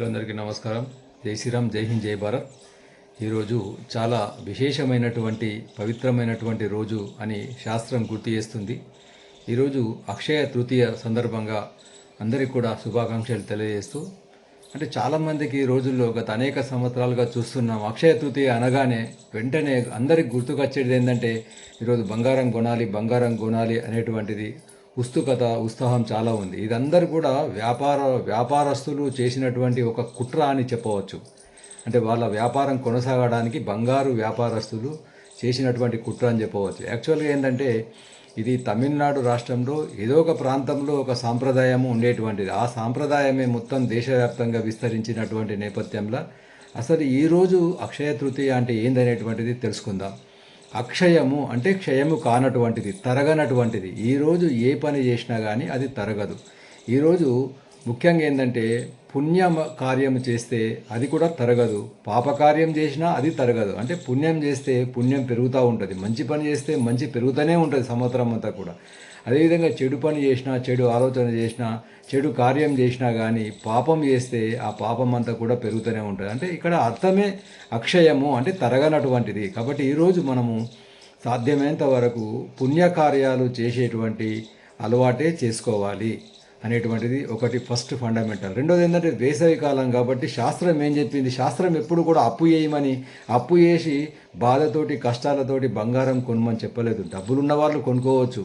మిత్రులందరికీ నమస్కారం. జై శ్రీరామ్ జై హింద్ జై భారత్. ఈరోజు చాలా విశేషమైనటువంటి పవిత్రమైనటువంటి రోజు అని శాస్త్రం గుర్తు చేస్తుంది. ఈరోజు అక్షయ తృతీయ సందర్భంగా అందరికీ కూడా శుభాకాంక్షలు తెలియజేస్తూ అంటే చాలామందికి ఈ రోజుల్లో గత అనేక సంవత్సరాలుగా చూస్తున్నాం అక్షయ తృతీయ అనగానే వెంటనే అందరికి గుర్తుకొచ్చేది ఏంటంటే ఈరోజు బంగారం కొనాలి బంగారం కొనాలి అనేటువంటిది ఉత్సుకత ఉత్సాహం చాలా ఉంది. ఇదందరూ కూడా వ్యాపార వ్యాపారస్తులు చేసినటువంటి ఒక కుట్ర అని చెప్పవచ్చు. అంటే వాళ్ళ వ్యాపారం కొనసాగడానికి బంగారు వ్యాపారస్తులు చేసినటువంటి కుట్ర అని చెప్పవచ్చు. యాక్చువల్గా ఏంటంటే ఇది తమిళనాడు రాష్ట్రంలో ఏదో ఒక ప్రాంతంలో ఒక సాంప్రదాయము ఉండేటువంటిది. ఆ సాంప్రదాయమే మొత్తం దేశవ్యాప్తంగా విస్తరించినటువంటి నేపథ్యంలో అసలు ఈరోజు అక్షయ తృతీయ అంటే ఏందనేటువంటిది తెలుసుకుందాం. అక్షయము అంటే క్షయము కానటువంటిది తరగనటువంటిది. ఈరోజు ఏ పని చేసినా కానీ అది తరగదు. ఈరోజు ముఖ్యంగా ఏంటంటే పుణ్య కార్యం చేస్తే అది కూడా తరగదు. పాపకార్యం చేసినా అది తరగదు. అంటే పుణ్యం చేస్తే పుణ్యం పెరుగుతూ ఉంటుంది. మంచి పని చేస్తే మంచి పెరుగుతూనే ఉంటుంది సంవత్సరం అంతా కూడా. అదేవిధంగా చెడు పని చేసినా చెడు ఆలోచన చేసినా చెడు కార్యం చేసినా కానీ పాపం చేస్తే ఆ పాపం అంతా కూడా పెరుగుతూనే ఉంటుంది. అంటే ఇక్కడ అర్థమే అక్షయము అంటే తరగనటువంటిది. కాబట్టి ఈరోజు మనము సాధ్యమైనంత వరకు పుణ్యకార్యాలు చేసేటువంటి అలవాటే చేసుకోవాలి అనేటువంటిది ఒకటి ఫస్ట్ ఫండమెంటల్. రెండోది ఏంటంటే వేసవి కాలం కాబట్టి శాస్త్రం ఏం చెప్పింది? శాస్త్రం ఎప్పుడు కూడా అప్పు చేయమని అప్పు చేసి బాధతోటి కష్టాలతోటి బంగారం కొనమని చెప్పలేదు. డబ్బులున్న వాళ్ళు కొనుక్కోవచ్చు.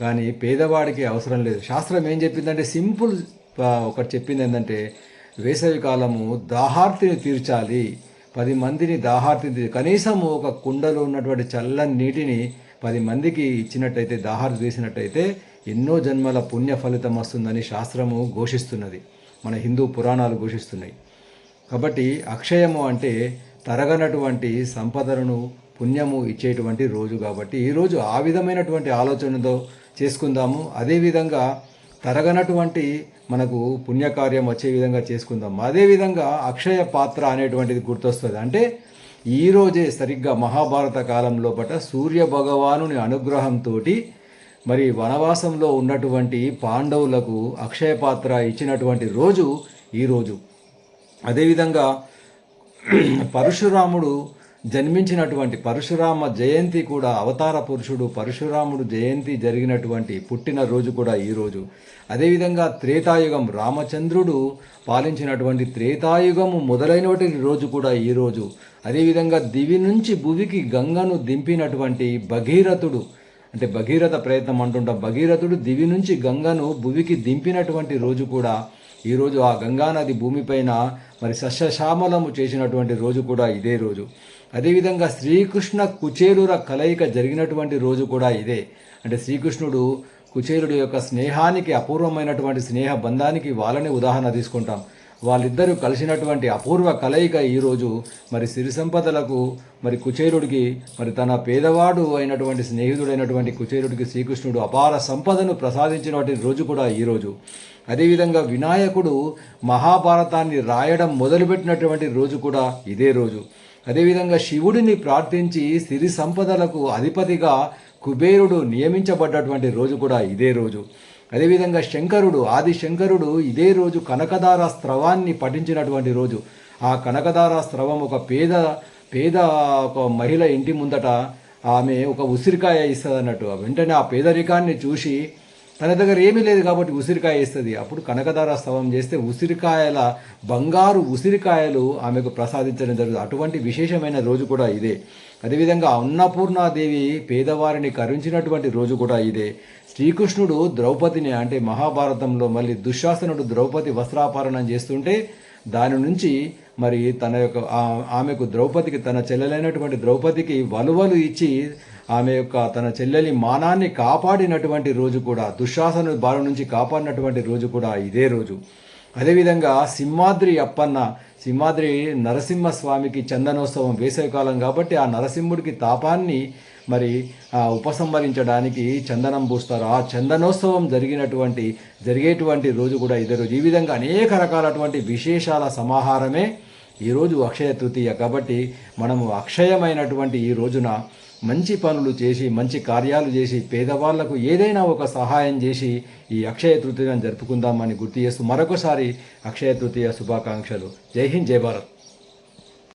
కానీ పేదవాడికి అవసరం లేదు. శాస్త్రం ఏం చెప్పిందంటే సింపుల్ ఒకటి చెప్పింది ఏంటంటే వేసవి కాలము దాహార్తిని తీర్చాలి. పది మందిని దాహార్తిని కనీసం ఒక కుండలో ఉన్నటువంటి చల్లని నీటిని పది మందికి ఇచ్చినట్టయితే దాహార్తి తీసినట్టయితే ఎన్నో జన్మల పుణ్య ఫలితం వస్తుందని శాస్త్రము ఘోషిస్తున్నది. మన హిందూ పురాణాలు ఘోషిస్తున్నాయి. కాబట్టి అక్షయము అంటే తరగనటువంటి సంపదలను పుణ్యము ఇచ్చేటువంటి రోజు కాబట్టి ఈరోజు ఆ విధమైనటువంటి ఆలోచనతో చేసుకుందాము. అదేవిధంగా తరగనటువంటి మనకు పుణ్యకార్యం వచ్చే విధంగా చేసుకుందాం అదేవిధంగా అక్షయ పాత్ర అనేటువంటిది గుర్తొస్తుంది. అంటే ఈరోజే సరిగ్గా మహాభారత కాలంలో పట సూర్య భగవానుని అనుగ్రహంతో మరి వనవాసంలో ఉన్నటువంటి పాండవులకు అక్షయ పాత్ర ఇచ్చినటువంటి రోజు ఈరోజు అదేవిధంగా పరశురాముడు జన్మించినటువంటి పరశురామ జయంతి కూడా అవతార పురుషుడు పరశురాముడు జయంతి జరిగినటువంటి పుట్టిన రోజు కూడా ఈ రోజు. అదేవిధంగా త్రేతాయుగం రామచంద్రుడు పాలించినటువంటి త్రేతాయుగము మొదలైనటువంటి రోజు కూడా ఈ రోజు. అదేవిధంగా దివి నుంచి భువికి గంగను దింపినటువంటి భగీరథుడు అంటే భగీరథ ప్రయత్నం అంటుంటాం భగీరథుడు దివి నుంచి గంగను భువికి దింపినటువంటి రోజు కూడా ఈరోజు ఆ గంగానది భూమిపైన మరి సస్యశ్యామలము చేసినటువంటి రోజు కూడా ఇదే రోజు. అదేవిధంగా శ్రీకృష్ణ కుచేలుర కలయిక జరిగినటువంటి రోజు కూడా ఇదే. అంటే శ్రీకృష్ణుడు కుచేలుడు యొక్క స్నేహానికి అపూర్వమైనటువంటి స్నేహ బంధానికి వాళ్ళని ఉదాహరణ తీసుకుంటాం. వాళ్ళిద్దరూ కలిసినటువంటి అపూర్వ కలయిక ఈరోజు మరి సిరి సంపదలకు మరి కుచేరుడికి మరి తన పేదవాడు అయినటువంటి స్నేహితుడైనటువంటి కుచేరుడికి శ్రీకృష్ణుడు అపార సంపదను ప్రసాదించినటువంటి రోజు కూడా ఈరోజు అదేవిధంగా వినాయకుడు మహాభారతాన్ని రాయడం మొదలుపెట్టినటువంటి రోజు కూడా ఇదే రోజు. అదేవిధంగా శివుడిని ప్రార్థించి సిరి సంపదలకు అధిపతిగా కుబేరుడు నియమించబడ్డటువంటి రోజు కూడా ఇదే రోజు. అదేవిధంగా శంకరుడు ఆది శంకరుడు ఇదే రోజు కనకదార స్రవాన్ని పఠించినటువంటి రోజు. ఆ కనకదార స్రవం ఒక పేద పేద ఒక మహిళ ఇంటి ముందట ఆమె ఒక ఉసిరికాయ ఇస్తుంది అన్నట్టు వెంటనే ఆ పేదరికాన్ని చూసి తన దగ్గర ఏమీ లేదు కాబట్టి ఉసిరికాయ ఇస్తుంది అప్పుడు కనకదార స్తవం చేస్తే ఉసిరికాయల బంగారు ఉసిరికాయలు ఆమెకు ప్రసాదించడం జరుగుతుంది. అటువంటి విశేషమైన రోజు కూడా ఇదే. అదేవిధంగా అన్నపూర్ణాదేవి పేదవారిని కరుణించినటువంటి రోజు కూడా ఇదే. శ్రీకృష్ణుడు ద్రౌపదిని అంటే మహాభారతంలో మళ్ళీ దుశ్శాసనుడు ద్రౌపది వస్త్రాపహరణం చేస్తుంటే దాని నుంచి మరి తన యొక్క ఆమెకు ద్రౌపదికి తన చెల్లెలైనటువంటి ద్రౌపదికి వలువలు ఇచ్చి ఆమె యొక్క తన చెల్లెలి మానాన్ని కాపాడినటువంటి రోజు కూడా దుశ్శాసన బారి నుంచి కాపాడినటువంటి రోజు కూడా ఇదే రోజు. అదేవిధంగా సింహాద్రి అప్పన్న సింహాద్రి నరసింహస్వామికి చందనోత్సవం వేసవికాలం కాబట్టి ఆ నరసింహుడికి తాపాన్ని మరి ఉపసంహరించడానికి చందనం పూస్తారు. ఆ చందనోత్సవం జరిగినటువంటి జరిగేటువంటి రోజు కూడా ఇదే రోజు. ఈ విధంగా అనేక రకాలటువంటి విశేషాల సమాహారమే ఈరోజు అక్షయ తృతీయ. కాబట్టి మనము అక్షయమైనటువంటి ఈ రోజున మంచి పనులు చేసి మంచి కార్యాలు చేసి పేదవాళ్ళకు ఏదైనా ఒక సహాయం చేసి ఈ అక్షయ తృతీయను జరుపుకుందామని గుర్తు చేస్తూ మరొకసారి అక్షయ తృతీయ శుభాకాంక్షలు. జై హింద్ జై భారత్.